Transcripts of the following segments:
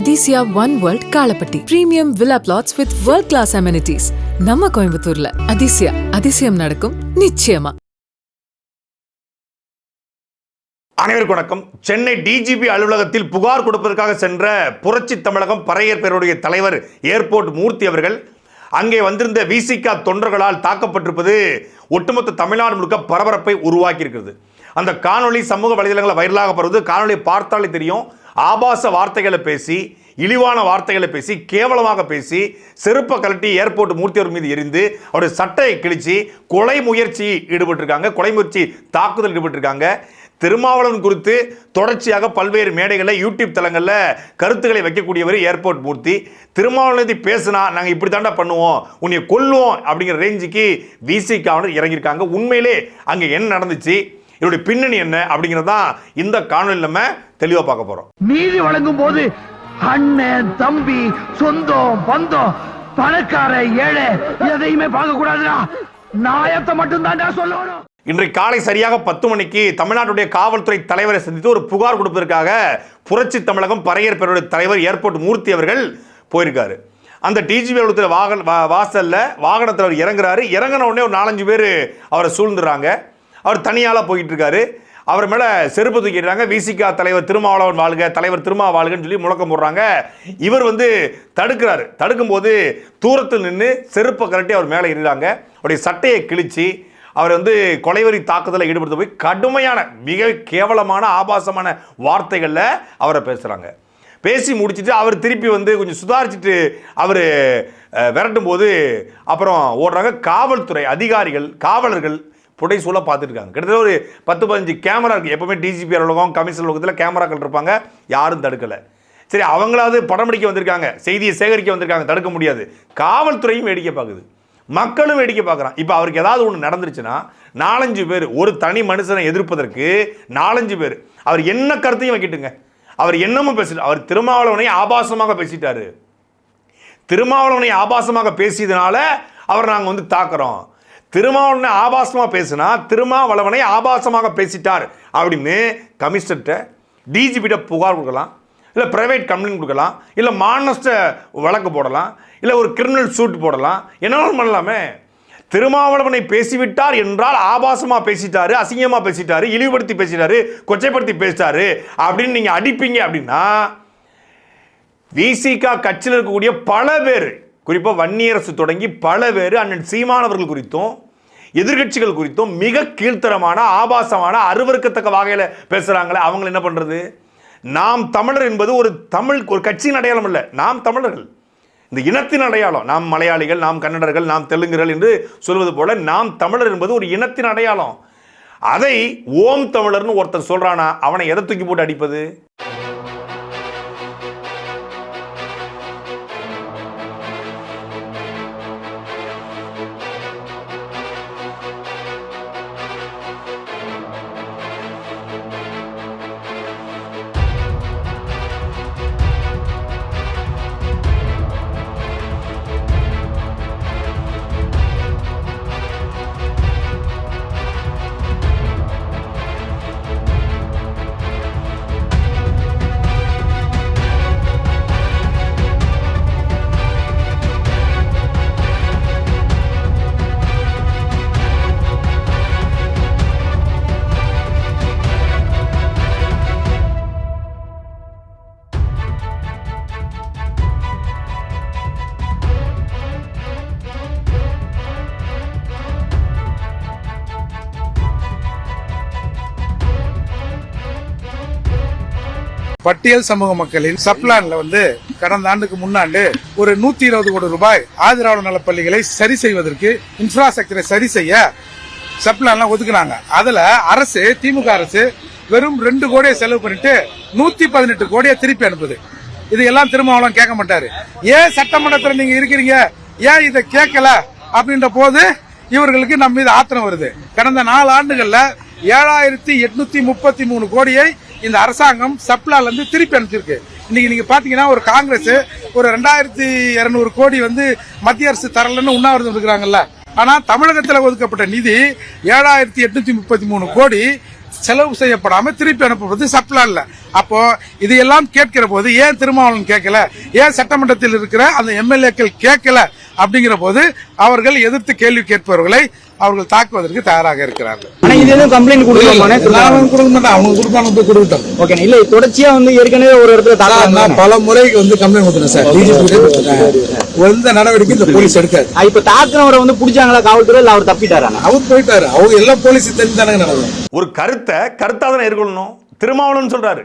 Athisaya one world Kalapatti premium villa flats with world class amenities நம்ம கோயம்புத்தூர்ல. அதிசயா அதிசயம் நடக்கும் நிச்சயமா. அனைவருக்கும் வணக்கம். சென்னை டிஜிபி அலுவலகத்தில் புகார் கொடுப்பதற்காக சென்ற புரட்சி தமிழகம் பறையர் பேருடைய தலைவர் ஏர்போர்ட் மூர்த்தி அவர்கள் அங்கே வந்திருந்த விசிகா தொண்டர்களால் தாக்கப்பட்டிருப்பது ஒட்டுமொத்த தமிழ்நாடு முழுக்க பரபரப்பை உருவாக்கியிருக்கிறது. அந்த காணொளி சமூக வலைதளங்களில் வைரலாக பரவுது. காணொளியை பார்த்தாலே தெரியும். ஆபாச வார்த்தைகளை பேசி இழிவான வார்த்தைகளை பேசி கேவலமாக பேசி செருப்பை கழட்டி ஏர்போர்ட் மூர்த்தியவர் மீது எரிந்து அவருடைய சட்டையை கிழிச்சு கொலை முயற்சி ஈடுபட்டிருக்காங்க. கொலை முயற்சி தாக்குதல் ஈடுபட்டிருக்காங்க. திருமாவளவன் குறித்து தொடர்ச்சியாக பல்வேறு மேடைகளில் யூடியூப் தளங்களில் கருத்துக்களை வைக்கக்கூடியவர் ஏர்போர்ட் மூர்த்தி. திருமாவளவனை பேசுனா நாங்கள் இப்படி தாண்டா பண்ணுவோம். உன்னை கொல்லுவோம். அப்படிங்கிற ரேஞ்சுக்கு விசிகாவினர் இறங்கியிருக்காங்க. உண்மையிலே அங்கே என்ன நடந்துச்சு? இதனுடைய பின்னணி என்ன அப்படிங்கிறது தான் இந்த காணொலி நம்ம தெளிவாக பார்க்க போகிறோம் நீதி வழங்கும் போது அண்ணன் தம்பி சொந்தம் பந்தம் பணக்கார ஏழை எதையுமே பார்க்க கூடாதுடா. நாயத்தை மட்டும் தான்டா சொல்லணும். இன்றைக்கு காலை சரியாக பத்து மணிக்கு தமிழ்நாட்டுடைய காவல்துறை தலைவரை சந்தித்து ஒரு புகார் கொடுப்பதற்காக புரட்சி தமிழகம் பறையர் பேருடைய தலைவர் ஏர்போர்ட் மூர்த்தி அவர்கள் போயிருக்காரு. அந்த டிஜிபி அலுவலகத்தில் வாகன வாசலில் வாகனத்தில் அவர் இறங்குறாரு. இறங்கின உடனே ஒரு நாலஞ்சு பேர் அவரை சூழ்ந்துடுறாங்க. அவர் தனியால் போயிட்டு இருக்காரு அவர் மேலே செருப்பு தூக்கிடுறாங்க விசிகா தலைவர் திருமாவளவன் வாழ்க தலைவர் திருமா வாழ்கன்னு சொல்லி முழக்கம் போடுறாங்க. இவர் வந்து தடுக்கிறாரு. தடுக்கும்போது தூரத்தில் நின்று செருப்பை கரட்டி அவர் மேலே ஏறிறாங்க அவருடைய சட்டையை கிழிச்சு அவர் வந்து கொலைவரி தாக்குதலில் ஈடுபடுத்த போய் கடுமையான மிக கேவலமான ஆபாசமான வார்த்தைகளில் அவரை பேசுகிறாங்க பேசி முடிச்சிட்டு அவர் திருப்பி வந்து கொஞ்சம் சுதாரிச்சுட்டு அவர் விரட்டும் போது அப்புறம் ஓடுறாங்க. காவல்துறை அதிகாரிகள் காவலர்கள் புடைசூலாக பார்த்துருக்காங்க கிட்டத்தட்ட ஒரு பத்து பதினஞ்சு கேமரா இருக்குது எப்பவுமே டிஜிபி அலுவலகம் கமிஷன் அலுவலகத்தில் கேமராக்கள் இருப்பாங்க. யாரும் தடுக்கலை. சரி அவங்களாவது படம் பிடிக்க வந்திருக்காங்க. செய்தியை சேகரிக்க வந்திருக்காங்க. தடுக்க முடியாது. காவல்துறையும் வேடிக்கை பார்க்குது. மக்களும் வேடிக்கை பார்க்குறான் இப்போ அவருக்கு ஏதாவது ஒன்று நடந்துருச்சுன்னா நாலஞ்சு பேர் ஒரு தனி மனுஷனை எதிர்ப்பதற்கு நாலஞ்சு பேர். அவர் என்ன கருத்தையும் வைக்கிட்டுங்க. அவர் என்னமும் பேசிட்டு அவர் திருமாவளவனை ஆபாசமாக பேசிட்டாரு. திருமாவளவனை ஆபாசமாக பேசியதுனால அவர் நாங்கள் வந்து தாக்குறோம். திருமாவளவனை ஆபாசமாக பேசினா திருமாவளவனை ஆபாசமாக பேசிட்டார் அப்படின்னு கமிஷனர்கிட்ட டிஜிபிட்ட புகார் கொடுக்கலாம் இல்லை ப்ரைவேட் கம்ப்ளைண்ட் கொடுக்கலாம் இல்லை மானஸ்ட வழக்கு போடலாம் இல்லை ஒரு கிரிமினல் சூட் போடலாம். என்னென்ன பண்ணலாமே. திருமாவளவனை பேசிவிட்டார் என்றால் ஆபாசமாக பேசிட்டாரு அசிங்கமாக பேசிட்டாரு இழிவுபடுத்தி பேசிட்டாரு கொச்சைப்படுத்தி பேசிட்டாரு அப்படின்னு நீங்கள் அடிப்பீங்க அப்படின்னா விசிகா கட்சியில் இருக்கக்கூடிய பல பேர் குறிப்பாக வன்னியரசு தொடங்கி பல பேர் அண்ணன் சீமானவர்கள் குறித்தும் எதிர்கட்சிகள் குறித்தும் மிக கீழ்த்தரமான ஆபாசமான அருவருக்கத்தக்க வகையில் பேசுகிறாங்களே அவங்களை என்ன பண்ணுறது நாம் தமிழர் என்பது ஒரு தமிழ் ஒரு கட்சியின் அடையாளம் இல்லை நாம் தமிழர்கள். இந்த இனத்தின் அடையாளம். நாம் மலையாளிகள் நாம் கன்னடர்கள் நாம் தெலுங்குகள் என்று சொல்வது போல நாம் தமிழர் என்பது ஒரு இனத்தின் அடையாளம். அதை ஓம் தமிழர்னு ஒருத்தன் சொல்கிறானா அவனை எதை தூக்கி போட்டு அடிப்பது? பட்டியல் சமூக மக்களின் சப்ளான்ல வந்து கடந்த ஆண்டுக்கு முன்னாண்டு ஒரு நூத்தி இருபது கோடி ரூபாய் ஆதிராவிட நலப்பள்ளிகளை சரி செய்வதற்கு இன்ஃப்ராஸ்ட்ரக்சரை சரி செய்ய சப்ளான்லாம் ஒதுக்குனாங்க. அதுல அரசு திமுக அரசு வெறும் ரெண்டு கோடியை செலவு பண்ணிட்டு நூத்தி பதினெட்டு கோடியை திருப்பி அனுப்புது. இது எல்லாம் திருமாவளம் கேட்க மாட்டாரு. ஏன் சட்டமன்றத்தில் நீங்க இருக்கிறீங்க? ஏன் இதை கேட்கல? அப்படின்ற போது இவர்களுக்கு நம்ம மீது ஆத்திரம் வருது. கடந்த நாலு ஆண்டுகள்ல ஏழாயிரத்தி எட்நூத்தி முப்பத்தி மூணு கோடியை இந்த அரசாங்கம் சப்ளால இருந்து திருப்பி அனுப்பிச்சிருக்கு. இன்னைக்கு நீங்க பாத்தீங்கன்னா ஒரு காங்கிரஸ் ஒரு ரெண்டாயிரத்தி இருநூறு கோடி வந்து மத்திய அரசு தரலன்னு உண்ணாவிரதம் இருக்கிறாங்கல்ல ஆனா தமிழகத்தில் ஒதுக்கப்பட்ட நிதி ஏழாயிரத்தி எட்நூத்தி முப்பத்தி மூணு கோடி செலவு செய்யப்படாம திருப்பி அனுப்புவது இல்லை. அப்போ இதையெல்லாம் கேட்கிற போது ஏன் திருமாவளவன் கேட்கல? ஏன் சட்டமன்றத்தில் இருக்கிற அந்த எம்எல்ஏக்கள் கேட்கல? அப்படிங்கிற போது அவர்கள் எதிர்த்து கேள்வி கேட்பவர்களை அவர்கள் தாக்குவதற்கு தயாராக இருக்கிறார்கள். ஆனா இது எதுவும் கம்ப்ளைண்ட் கொடுக்கலாமாண்ணே நான் கொடுக்க மாட்டேன். அவங்க கொடுப்பாங்க போய் கொடுக்கட்டும் ஓகே இல்ல தொடர்ச்சியா வந்து ஏற்கனவே ஒரு இடத்துல பல முறை வந்து கம்ப்ளைண்ட் கொடுத்துறேன் சார். டிஜிபி எந்த நடவடிக்கை இந்த போலீஸ் எடுக்காது. இப்ப தாக்குனவரை வந்து புடிச்சாங்களா காவல்துறை இல்ல அவர் தப்பிட்டாரா? அவர் போயிட்டாரு. அவங்க எல்லா போலீஸ் தெரிஞ்சு தானே நடக்கும் ஒரு கருத்தை கருத்தாக தானே எதிர்கொள்ளணும்? திருமாவளவன் சொல்றாரு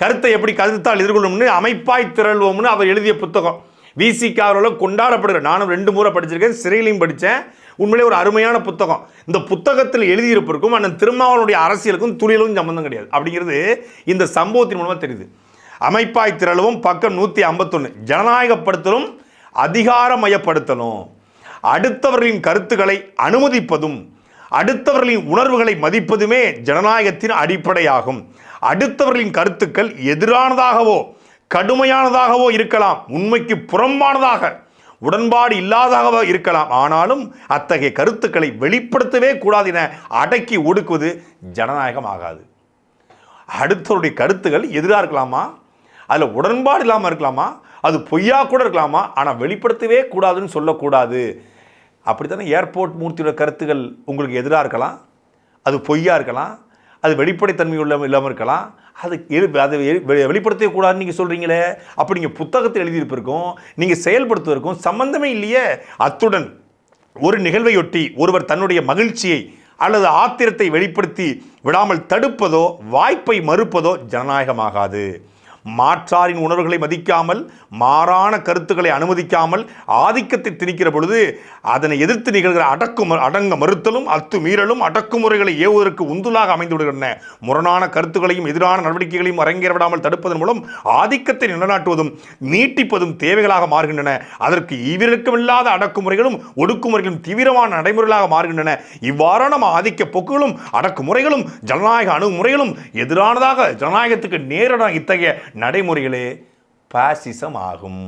கருத்தை எப்படி கருத்தால் எதிர்கொள்ளணும்னு அமைப்பாய் திரள்வோம்னு அவர் எழுதிய புத்தகம். விசிகாவில் கொண்டாடப்படுகிற நானும் ரெண்டு முறை படிச்சிருக்கேன் சிறையிலையும் படித்தேன். உண்மையிலே ஒரு அருமையான புத்தகம். இந்த புத்தகத்தில் எழுதியிருப்பிற்கும் அண்ணன் திருமாவளனுடைய அரசியலுக்கும் துளியலும் சம்பந்தம் கிடையாது. அப்படிங்கிறது இந்த சம்பவத்தின் மூலமாக தெரியுது. அமைப்பாய் திரளவும் பக்கம் நூற்றி ஐம்பத்தொன்று ஜனநாயகப்படுத்தலும் அதிகாரமயப்படுத்தலும். அடுத்தவர்களின் கருத்துக்களை அனுமதிப்பதும் அடுத்தவர்களின் உணர்வுகளை மதிப்பதுமே ஜனநாயகத்தின் அடிப்படையாகும். அடுத்தவர்களின் கருத்துக்கள் எதிரானதாகவோ கடுமையானதாகவோ இருக்கலாம். உண்மைக்கு புறம்பானதாக உடன்பாடு இல்லாததாக இருக்கலாம். ஆனாலும் அத்தகைய கருத்துக்களை வெளிப்படுத்தவே கூடாது என அடக்கி ஒடுக்குவது ஜனநாயகம் ஆகாது. அடுத்தவருடைய கருத்துக்கள் எதிராக இருக்கலாமா? அதில் உடன்பாடு இல்லாமல் இருக்கலாமா? அது பொய்யா கூட இருக்கலாமா? ஆனால் வெளிப்படுத்தவே கூடாதுன்னு சொல்லக்கூடாது. அப்படித்தானே ஏர்போர்ட் மூர்த்தியோட கருத்துகள் உங்களுக்கு எதிராக இருக்கலாம்? அது பொய்யா இருக்கலாம்? அது வெளிப்படைத்தன்மை உள்ள இல்லாமல் இருக்கலாம். அது எது அதை வெளிப்படுத்தவே கூடாதுன்னு நீங்கள் சொல்கிறீங்களே அப்படி நீங்கள் புத்தகத்தில் எழுதியிருப்பிருக்கும் நீங்கள் செயல்படுத்துவதற்கும் சம்பந்தமே இல்லையே. அத்துடன் ஒரு நிகழ்வையொட்டி ஒருவர் தன்னுடைய மகிழ்ச்சியை அல்லது ஆத்திரத்தை வெளிப்படுத்தி விடாமல் தடுப்பதோ வாய்ப்பை மறுப்பதோ ஜனநாயகமாகாது. மாற்றாரின் உணர்வுகளை மதிக்காமல் மாறான கருத்துக்களை அனுமதிக்காமல் ஆதிக்கத்தை திணிக்கிற பொழுது அதனை எதிர்த்து நிகழ்கிற அடக்கு அடங்க மறுத்தலும் அத்துமீறலும் அடக்குமுறைகளை ஏவுவதற்கு உந்துலாக அமைந்து விடுகின்றன. முரணான கருத்துக்களையும் எதிரான நடவடிக்கைகளையும் அரங்கேற விடாமல் தடுப்பதன் மூலம் ஆதிக்கத்தை நிலைநாட்டுவதும் நீட்டிப்பதும் தேவைகளாக மாறுகின்றன. அதற்கு ஈவிரக்கமில்லாத அடக்குமுறைகளும் ஒடுக்குமுறைகளும் தீவிரமான நடைமுறைகளாக மாறுகின்றன. இவ்வாறான ஆதிக்க போக்குகளும் அடக்குமுறைகளும் ஜனநாயக அணுகுமுறைகளும் எதிரானதாக ஜனநாயகத்துக்கு நேரடாக இத்தகைய நடைமுறைகளே பாசிசம் ஆகும்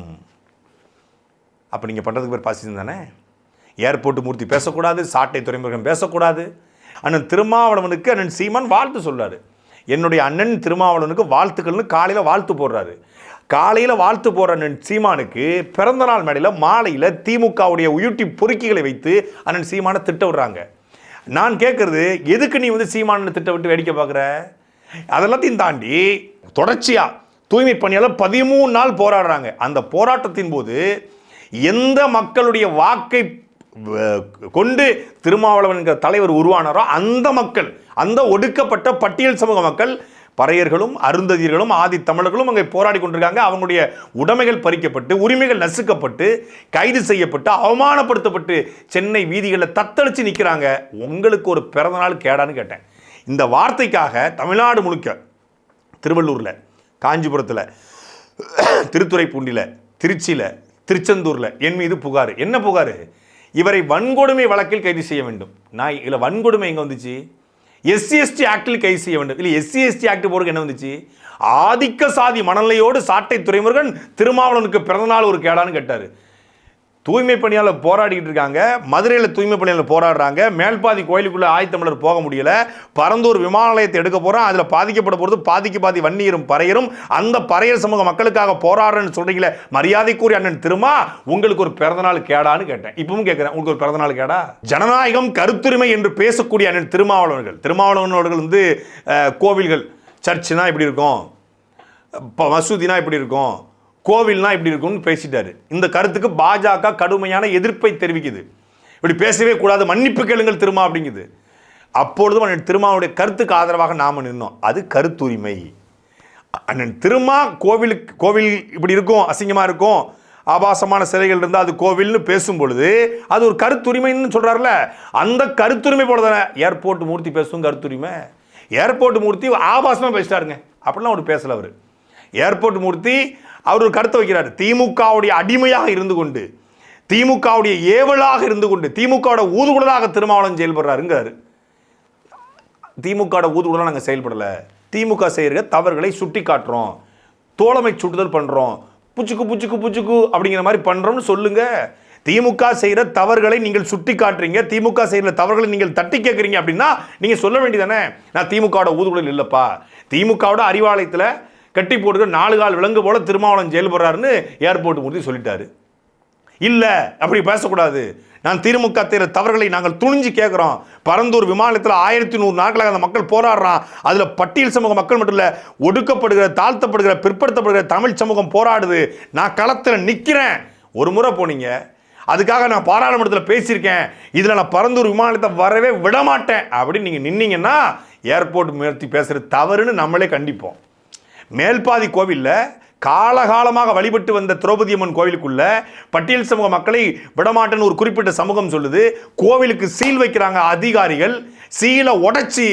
அப்போ நீங்கள் பண்ணுறதுக்கு பேர் பாசிசம் தானே? ஏர்போர்ட் மூர்த்தி பேசக்கூடாது சாட்டை துறைமுகம் பேசக்கூடாது. அண்ணன் திருமாவளவனுக்கு அண்ணன் சீமான் வாழ்த்து சொல்கிறார் என்னுடைய அண்ணன் திருமாவளவனுக்கு வாழ்த்துக்கள்னு காலையில் வாழ்த்து போடுறாரு. காலையில் வாழ்த்து போடுற அண்ணன் சீமானுக்கு பிறந்தநாள் மேடையில் மாலையில் திமுகவுடைய உயிர்ட்டி பொறுக்கிகளை வைத்து அண்ணன் சீமானை திட்ட விடுறாங்க. நான் கேட்குறது எதுக்கு நீ வந்து சீமானனை திட்ட விட்டு வேடிக்கை பார்க்குற அதெல்லாத்தையும் தாண்டி தொடர்ச்சியாக தூய்மை பணியாளர் பதிமூணு நாள் போராடுறாங்க. அந்த போராட்டத்தின் போது எந்த மக்களுடைய வாக்கை கொண்டு திருமாவளவன் என்கிற தலைவர் உருவானாரோ அந்த மக்கள் அந்த ஒடுக்கப்பட்ட பட்டியல் சமூக மக்கள் பறையர்களும் அருந்ததியர்களும் ஆதி தமிழர்களும் அங்கே போராடி கொண்டிருக்காங்க. அவங்களுடைய உடைமைகள் பறிக்கப்பட்டு உரிமைகள் நசுக்கப்பட்டு கைது செய்யப்பட்டு அவமானப்படுத்தப்பட்டு சென்னை வீதிகளில் தத்தளிச்சு நிற்கிறாங்க உங்களுக்கு ஒரு பிறந்தநாள் கேடான்னு கேட்டேன். இந்த வார்த்தைக்காக தமிழ்நாடு முழுக்க திருவள்ளூரில் காஞ்சிபுரத்தில் திருத்துறைப்பூண்டியில் திருச்சியில் திருச்செந்தூரில் என் மீது புகார். என்ன புகார்? இவரை வன்கொடுமை வழக்கில் கைது செய்ய வேண்டும். நான் இதில் வன்கொடுமை எங்கே வந்துச்சு? எஸ்சி எஸ்டி ஆக்டில் கைது செய்ய வேண்டும். இல்லை எஸ்சி எஸ்டி ஆக்ட் போருக்கு என்ன வந்துச்சு? ஆதிக்க சாதி மணலையோடு சாட்டை துறைமுருகன் திருமாவளவனுக்கு பிறந்தநாள் ஒரு கேடான்னு கேட்டார். தூய்மை பணியாளர் போராடிக்கிட்டு இருக்காங்க. மதுரையில் தூய்மை பணியாளர் போராடுறாங்க. மேல்பாதி கோயிலுக்குள்ளே ஆயத்தமிழர் போக முடியல. பரந்தூர் விமான நிலையத்தை எடுக்க போகிறோம் அதில் பாதிக்கப்பட போகிறது பாதிக்கு பாதி வன்னியரும் பறையரும். அந்த பறையர் சமூக மக்களுக்காக போராடுறேன்னு சொல்கிறீங்களே மரியாதைக்குரிய அண்ணன் திருமா உங்களுக்கு ஒரு பிறந்தநாள் கேடான்னு கேட்டேன். இப்பவும் கேட்குறேன் உங்களுக்கு ஒரு பிறந்தநாள் கேடா? ஜனநாயகம் கருத்துரிமை என்று பேசக்கூடிய அண்ணன் திருமாவளவர்கள் திருமாவளவர்கள் வந்து கோவில்கள் சர்ச்சுனா இப்படி இருக்கும். இப்போ மசூதினா இப்படி இருக்கும். கோவில்னா இப்படி இருக்கும்னு பேசிட்டாரு. இந்த கருத்துக்கு பாஜக கடுமையான எதிர்ப்பை தெரிவிக்குது. இப்படி பேசவே கூடாது மன்னிப்பு கேளுங்கள் திருமா அப்படிங்குது. அப்பொழுதும் அண்ணன் திருமாவுடைய கருத்துக்கு ஆதரவாக நாம் நின்னோம். அது கருத்துரிமை. அண்ணன் திருமா கோவிலுக்கு கோவில் இப்படி இருக்கும் அசிங்கமாக இருக்கும் ஆபாசமான சிலைகள் இருந்தால் அது கோவில்னு பேசும் பொழுது அது ஒரு கருத்துரிமைன்னு சொல்கிறார்ல அந்த கருத்துரிமை போல தானே ஏர்போர்ட் மூர்த்தி பேசும் கருத்துரிமை. ஏர்போர்ட் மூர்த்தி ஆபாசமாக பேசிட்டாருங்க. அப்படிலாம் அவர் பேசலை அவர். ஏர்போர்ட் மூர்த்தி அவர் ஒரு கருத்தை வைக்கிறார். திமுகவுடைய அடிமையாக இருந்து கொண்டு திமுகவுடைய ஏவலாக இருந்து கொண்டு திமுகவோட ஊதுகுடலாக திருமாவளவன் செயல்படுறாருங்கிறாரு திமுகவோட ஊதுகுடலாக நாங்கள் செயல்படலை. திமுக செய்கிற தவறுகளை சுட்டி காட்டுறோம். தோழமை சுட்டுதல் பண்ணுறோம் புச்சுக்கு புச்சுக்கு புச்சுக்கு அப்படிங்கிற மாதிரி பண்ணுறோம்னு சொல்லுங்க. திமுக செய்கிற தவறுகளை நீங்கள் சுட்டி காட்டுறீங்க. திமுக செய்கிற தவறுகளை நீங்கள் தட்டி கேட்குறீங்க அப்படின்னா நீங்கள் சொல்ல வேண்டியதானே நான் திமுகவோட ஊதுகுழல் இல்லைப்பா. திமுகவோட அறிவாலயத்தில் கட்டி போட்டுக்க நாலு கால் விலங்கு போல திருமாவளம் செயல்படுறாருன்னு ஏர்போர்ட் மூர்த்தி சொல்லிட்டாரு. இல்லை அப்படி பேசக்கூடாது. நான் திமுக தவறுகளை நாங்கள் துணிஞ்சு கேட்குறோம். பரந்தூர் விமானத்தில் ஆயிரத்தி நூறு நாட்களாக அந்த மக்கள் போராடுறான். அதில் பட்டியல் சமூக மக்கள் மட்டும் இல்லை ஒடுக்கப்படுகிற தாழ்த்தப்படுகிற பிற்படுத்தப்படுகிற தமிழ் சமூகம் போராடுது. நான் களத்தில் நிற்கிறேன் ஒரு முறை போனீங்க. அதுக்காக நான் பாராளுமன்றத்தில் பேசியிருக்கேன். இதில் நான் பரந்தூர் விமானத்தை வரவே விட மாட்டேன் அப்படின்னு நீங்கள் நின்னீங்கன்னா ஏர்போர்ட் முயற்சி பேசுகிறது தவறுன்னு நம்மளே கண்டிப்போம். மேல்பாதி கோவிலில் காலகாலமாக வழிபட்டு வந்த திரௌபதி அம்மன் கோவிலுக்குள்ள பட்டியல் சமூக மக்களை விடமாட்டேன்னு ஒரு குறிப்பிட்ட சமூகம் சொல்லுது. கோவிலுக்கு சீல் வைக்கிறாங்க அதிகாரிகள். சீலை உடைச்சி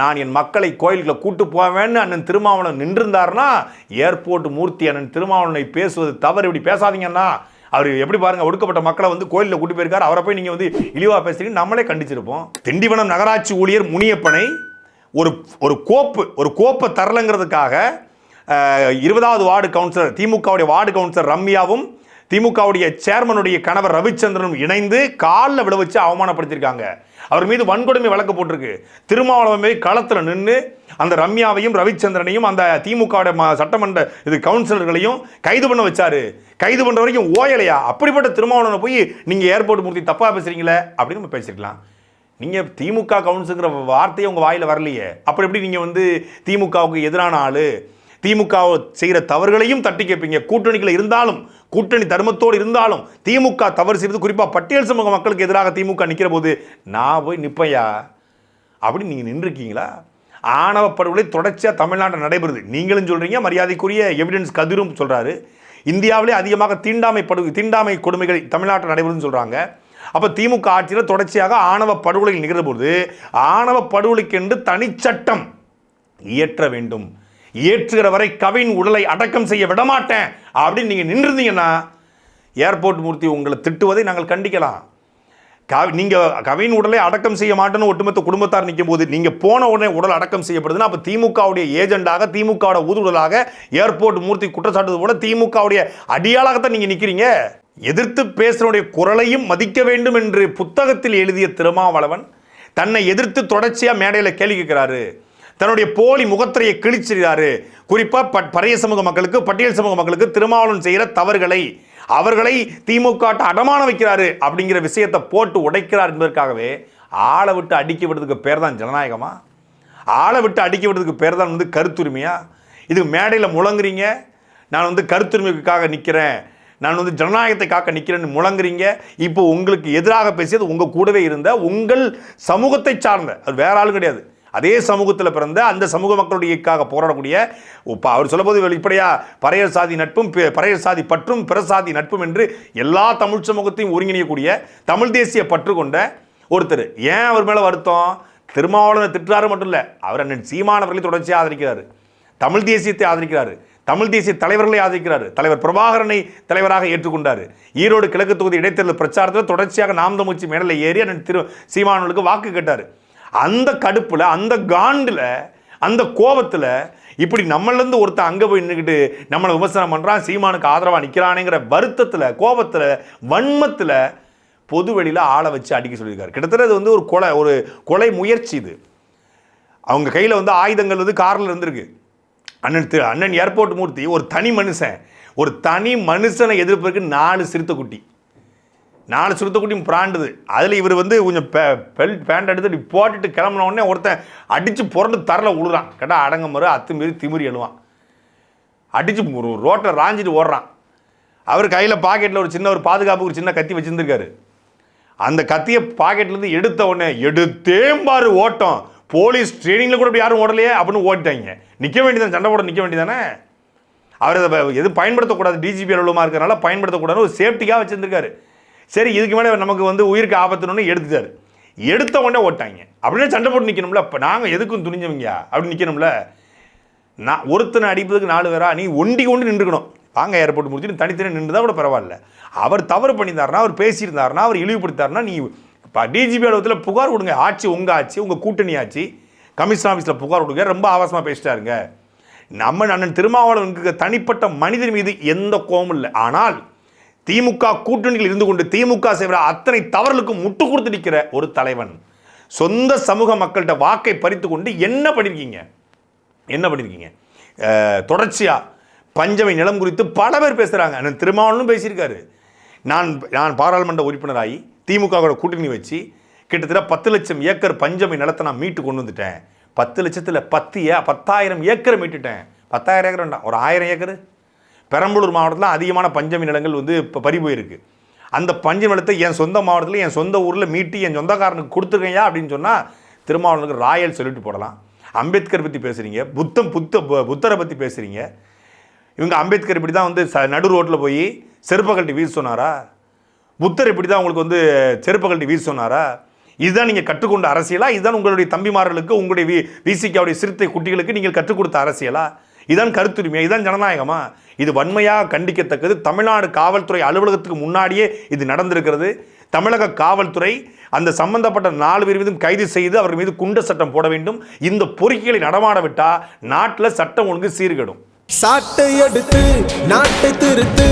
நான் என் மக்களை கோயிலுக்குள்ள கூட்டு போவேன்னு அண்ணன் திருமாவளவன் நின்றிருந்தார்னா ஏர்போர்ட் மூர்த்தி அண்ணன் திருமாவளவனை பேசுவது தவறு. இப்படி பேசாதீங்கன்னா அவர் எப்படி பாருங்க ஒடுக்கப்பட்ட மக்களை வந்து கோயிலில் கூட்டி போயிருக்காரு. அவரை போய் நீங்கள் வந்து இழிவா பேசுறீங்க நம்மளே கண்டிச்சிருப்போம். திண்டிவனம் நகராட்சி ஊழியர் முனியப்பனை ஒரு ஒரு கோப்பு ஒரு கோப்பை தரலங்கிறதுக்காக இருபதாவது வார்டு கவுன்சிலர் திமுகவுடைய வார்டு கவுன்சிலர் ரம்யாவும் திமுகவுடைய சேர்மனுடைய கணவர் ரவிச்சந்திரனும் இணைந்து காலில் விட வச்சு அவமானப்படுத்தியிருக்காங்க. அவர் மீது வன்கொடுமை வழக்கு போட்டிருக்கு. திருமாவளவன் போய் களத்தில் நின்று அந்த ரம்யாவையும் ரவிச்சந்திரனையும் அந்த திமுகவுடைய சட்டமன்ற இது கவுன்சிலர்களையும் கைது பண்ண வச்சாரு. கைது பண்ணுற வரைக்கும் ஓயலையா? அப்படிப்பட்ட திருமாவளவனை போய் நீங்கள் ஏர்போர்ட் மூர்த்தி தப்பாக பேசுறீங்களே அப்படின்னு நம்ம பேசிருக்கலாம். நீங்கள் திமுக கவுன்சிலுங்கிற வார்த்தையே உங்கள் வாயில வரலையே. அப்புறம் எப்படி நீங்கள் வந்து திமுகவுக்கு எதிரான ஆள்? திமுக செய்கிற தவறுகளையும் தட்டி கேட்பீங்க. கூட்டணிகள் இருந்தாலும் கூட்டணி தர்மத்தோடு இருந்தாலும் திமுக தவறு செய்வது குறிப்பாக பட்டியல் சமூக மக்களுக்கு எதிராக திமுக நிற்கிற போது நான் போய் நிப்பையா அப்படி நீங்கள் நின்றுருக்கீங்களா? ஆணவ படுகொலை தொடர்ச்சியாக தமிழ்நாட்டில் நடைபெறுது. நீங்களும் சொல்கிறீங்க மரியாதைக்குரிய எவிடன்ஸ் கதிரும் சொல்கிறாரு இந்தியாவிலே அதிகமாக தீண்டாமை படு தீண்டாமை கொடுமைகள் தமிழ்நாட்டில் நடைபெறுதுன்னு சொல்கிறாங்க அப்போ திமுக ஆட்சியில் தொடர்ச்சியாக ஆணவ படுகொலைகள் நிகழ்ந்த போது ஆணவ படுகொலைக்கென்று தனிச்சட்டம் இயற்ற வேண்டும். இயற்றுகிற வரை கவின் உடலை அடக்கம் செய்ய விடமாட்டேன். அப்படின்னு நீங்கள் நின்றுருந்தீங்கன்னா ஏர்போர்ட் மூர்த்தி உங்களை திட்டுவதை நாங்கள் கண்டிக்கலாம். கவி நீங்கள் கவின் உடலை அடக்கம் செய்ய மாட்டேன்னு ஒட்டுமொத்த குடும்பத்தார் நிற்கும் போது நீங்கள் போன உடனே உடல் அடக்கம் செய்யப்படுதுன்னா அப்போ திமுகவுடைய ஏஜெண்டாக திமுகவோட ஊதுடலாக ஏர்போர்ட் மூர்த்தி குற்றச்சாட்டு போல திமுகவுடைய அடியாளாகத்தான் நீங்கள் நிற்கிறீங்க எதிர்த்து பேசுகிறவனுடைய குரலையும் மதிக்க வேண்டும் என்று புத்தகத்தில் எழுதிய திருமாவளவன் தன்னை எதிர்த்து தொடர்ச்சியாக மேடையில் கேள்வி கேட்கிறாரு. தன்னுடைய போலி முகத்திரையை கிழிச்சிடுறாரு. குறிப்பாக பட் பறைய சமூக மக்களுக்கு பட்டியல் சமூக மக்களுக்கு திருமாவளவன் செய்கிற தவறுகளை அவர்களை திமுக அடமான அடமானம் வைக்கிறாரு அப்படிங்கிற விஷயத்தை போட்டு உடைக்கிறார் என்பதற்காகவே ஆளை விட்டு அடிக்க விடுறதுக்கு பேர் தான் ஜனநாயகமா? ஆளை விட்டு அடிக்க விடுறதுக்கு பேர் தான் வந்து கருத்துரிமையா? இது மேடையில் முழங்குறீங்க. நான் வந்து கருத்துரிமைக்காக நிற்கிறேன் நான் வந்து ஜனநாயகத்தை காக்க நிற்கிறேன்னு முழங்குறீங்க. இப்போ உங்களுக்கு எதிராக பேசியது உங்கள் கூடவே இருந்த உங்கள் சமூகத்தை சார்ந்த அது வேற ஆளும் கிடையாது. அதே சமூகத்தில் பிறந்த அந்த சமூக மக்களுடையக்காக போராடக்கூடிய இப்போ அவர் சொல்லும்போது வெளிப்படையா பறையர் சாதி நட்பும் பி- பறையர் சாதி பற்றும் பிற சாதி நட்பும் என்று எல்லா தமிழ் சமூகத்தையும் ஒருங்கிணையக்கூடிய தமிழ் தேசிய பற்று கொண்ட ஒருத்தர். ஏன் அவர் மேலே வருத்தம்? திருமாவளவனை திட்டுறாரு மட்டும் இல்லை அவர் அண்ணன் சீமானவர்களை தொடர்ச்சியாக ஆதரிக்கிறார். தமிழ் தேசியத்தை ஆதரிக்கிறார். தமிழ் தேசிய தலைவர்களை ஆதரிக்கிறார். தலைவர் பிரபாகரனை தலைவராக ஏற்றுக்கொண்டார். ஈரோடு கிழக்கு தொகுதி இடைத்தேர்தல் பிரச்சாரத்தில் தொடர்ச்சியாக நாம் தமிழ்ச்சி மேடலை ஏறி அண்ணன் திரு சீமானவர்களுக்கு வாக்கு கேட்டார். அந்த கடுப்பில் அந்த காண்டில் அந்த கோபத்தில் இப்படி நம்மளேருந்து ஒருத்தன் அங்கே போய் நின்றுக்கிட்டு நம்மளை விமர்சனம் பண்ணுறான் சீமானுக்கு ஆதரவாக நிற்கிறானேங்கிற வருத்தத்தில் கோபத்தில் வன்மத்தில் பொது வெளியில் ஆளை வச்சு அடிக்க சொல்லியிருக்காரு. கிட்டத்தட்ட இது வந்து ஒரு கொலை ஒரு கொலை முயற்சி இது. அவங்க கையில் வந்து ஆயுதங்கள் வந்து காரில் இருந்திருக்கு. அண்ணன் திரு அண்ணன் ஏர்போர்ட் மூர்த்தி ஒரு தனி மனுஷன். ஒரு தனி மனுஷனை எதிர்ப்பதற்கு நாலு சிறுத்தைக்குட்டி. நாலு சிறுத்தைக்குட்டியும் பிராண்டுது. அதில் இவர் வந்து கொஞ்சம் பெல்ட் பேண்ட் எடுத்து இப்படி போட்டுட்டு கிளம்பின உடனே ஒருத்தன் அடித்து புரண்டு தரல விழுறான் கேட்டால் அடங்க மறு அத்துமீறி திமிரி எழுவான். அடித்து ஒரு ரோட்டில் ராஞ்சிட்டு ஓடுறான். அவர் கையில் பாக்கெட்டில் ஒரு சின்ன ஒரு பாதுகாப்புக்கு ஒரு சின்ன கத்தி வச்சுருந்துருக்காரு. அந்த கத்தியை பாக்கெட்லேருந்து எடுத்த உடனே எடுத்தேம்பாரு ஓட்டம். போலீஸ் ட்ரைனிங்கில் கூட இப்படி யாரும் ஓடலையே அப்படின்னு ஓடிட்டாங்க. நிற்க வேண்டியதானே சண்டை போட நிற்க வேண்டியதானே அவர் அதை எதுவும் பயன்படுத்தக்கூடாது. டிஜிபி அலுவலமாக இருக்கிறனால பயன்படுத்தக்கூடாதுன்னு ஒரு சேஃப்டிக்காக வச்சுருந்துருக்காரு. சரி இதுக்கு மேலே நமக்கு வந்து உயிருக்கு ஆபத்துன்னு எடுத்துட்டார். எடுத்த உடனே ஓட்டாங்க. அப்படியே சண்டை போட்டு நிற்கணும்ல இப்போ நாங்கள் எதுக்கும் துணிஞ்சவங்க அப்படி நிற்கணும்ல நான் ஒருத்தனை அடிப்பதுக்கு நாலு பேரா? நீ ஒண்டி கொண்டு நின்றுக்கணும். வாங்க ஏர்போர்ட் முடிச்சுட்டு தனித்தனி நின்று தான் கூட பரவாயில்ல. அவர் தவறு பண்ணியிருந்தாருன்னா அவர் பேசியிருந்தாருன்னா அவர் இழிவுபடுத்தாருன்னா நீ இப்போ டிஜிபி அலுவலகத்தில் புகார் கொடுங்க. ஆட்சி உங்கள் ஆட்சி உங்கள் கூட்டணி ஆட்சி. கமிஷன் ஆஃபீஸில் புகார் கொடுங்க. ரொம்ப ஆபாசமாக பேசிட்டாருங்க. நம்ம அண்ணன் திருமாவளவனுக்கு தனிப்பட்ட மனிதர் மீது எந்த கோபமும் இல்லை. ஆனால் திமுக கூட்டணியில் இருந்து கொண்டு திமுக செய்கிற அத்தனை தவறுகளுக்கும் முட்டு கொடுத்து நிற்கிற ஒரு தலைவன் சொந்த சமூக மக்கள்கிட்ட வாக்கை பறித்து கொண்டு என்ன பண்ணியிருக்கீங்க என்ன பண்ணியிருக்கீங்க தொடர்ச்சியாக பஞ்சமை நிலம் குறித்து பல பேர் பேசுகிறாங்க அண்ணன் திருமாவளவனும் பேசியிருக்காரு. நான் நான் பாராளுமன்ற உறுப்பினராகி திமுகவோட கூட்டணி வச்சு கிட்டத்தட்ட பத்து லட்சம் ஏக்கர் பஞ்சமை நிலத்தை நான் மீட்டு கொண்டு வந்துட்டேன். பத்து லட்சத்தில் பத்து ஏ பத்தாயிரம் ஏக்கரை மீட்டுட்டேன். பத்தாயிரம் ஏக்கர் வேண்டாம் ஒரு ஆயிரம் ஏக்கர். பெரம்பலூர் மாவட்டத்தில் அதிகமான பஞ்சமி நிலங்கள் வந்து இப்போ பறி போயிருக்கு. அந்த பஞ்சமி நிலத்தை என் சொந்த மாவட்டத்தில் என் சொந்த ஊரில் மீட்டி என் சொந்தக்காரனுக்கு கொடுத்துருக்கையா அப்படின்னு சொன்னால் திருமாவளவனுக்கு ராயல் சொல்லிட்டு போடலாம். அம்பேத்கர் பற்றி பேசுகிறீங்க புத்தம் புத்த புத்தரை பற்றி பேசுகிறீங்க இவங்க அம்பேத்கர் இப்படி தான் வந்து ச நடு ரோட்டில் போய் செருப்பை கழட்டி வீச சொன்னாரா? புத்தர் இப்படி தான் உங்களுக்கு வந்து செருப்பகல்ட்டி வீசி சொன்னாரா? இதுதான் நீங்கள் கற்றுக்கொண்ட அரசியலா? இதுதான் உங்களுடைய தம்பிமார்களுக்கு உங்களுடைய வி வீசிக்காவுடைய சிறுத்தை குட்டிகளுக்கு நீங்கள் கற்றுக் கொடுத்த அரசியலா? இதான் கருத்துரிமை இதான் ஜனநாயகமா? இது வன்மையாக கண்டிக்கத்தக்கது. தமிழ்நாடு காவல்துறை அலுவலகத்துக்கு முன்னாடியே இது நடந்திருக்கிறது. தமிழக காவல்துறை அந்த சம்பந்தப்பட்ட நாலு பேர் மீதும் கைது செய்து அவர் மீது குண்ட சட்டம் போட வேண்டும். இந்த பொறுக்கிகளை நடமாட விட்டா நாட்டில் சட்டம் ஒழுங்கு சீர்கெடும். சாட்டை எடுத்து நாட்டை திருத்து.